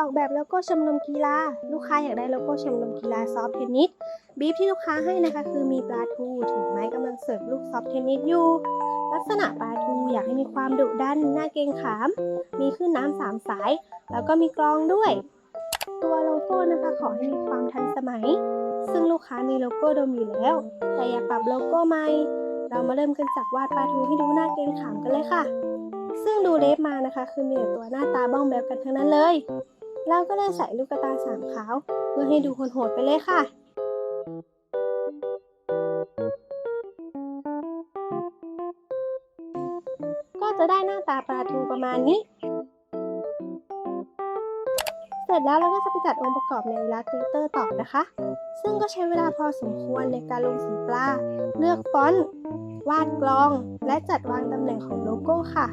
ออกแบบโลโก้ชมรมกีฬา ลูกค้าอยากได้โลโก้ชมรมกีฬาซอฟเทนนิสบีฟที่ลูกค้าให้นะคะ คือมีปลาทูถือไม้กำลังเสิร์ฟลูกซอฟเทนนิสอยู่ลักษณะปลาทูอยากให้มีความดุดันน่าเกรงขาม มีขึ้นน้ำสามสาย แล้วก็มีกรองด้วย ตัวโลโก้นะคะขอให้มีความทันสมัย ซึ่งลูกค้ามีโลโก้เดมอยู่แล้ว แต่อยากปรับโลโก้ใหม่ เรามาเริ่มกันจากวาดปลาทูให้ดูน่าเกรงขามกันเลยค่ะ ซึ่งดูเล็บมานะคะ คือมีแต่ตัวหน้าตาบ้องแบวกันทั้งนั้นเลย เราก็เลยใส่ลูกกระตาสามขาว เพื่อให้ดูโหดๆไปเลยค่ะ ก็จะได้หน้าตาปลาทูประมาณนี้ เสร็จแล้วเราก็จะไปจัดองค์ประกอบใน Illustrator ต่อนะคะ ซึ่งก็ใช้เวลาพอสมควรในการลงสีปลา เลือกฟอนต์ วาดกลอง และจัดวางตำแหน่งของโลโก้ค่ะ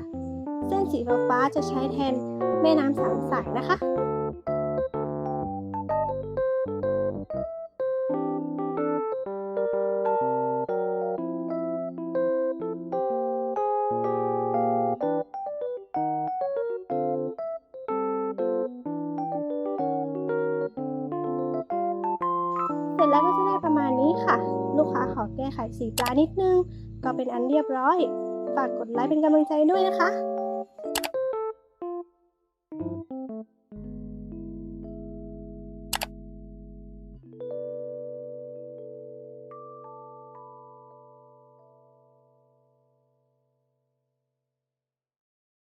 เส้นสีฟ้าๆจะใช้แทนแม่น้ำสามสายนะคะ ร็จแล้วก็จะได้ประมาณนี้ค่ะ ลูกค้าขอแก้ไขสีปลานิดนึง ก็เป็นอันเรียบร้อย ฝากกดไลค์เป็นกำลังใจด้วยนะคะ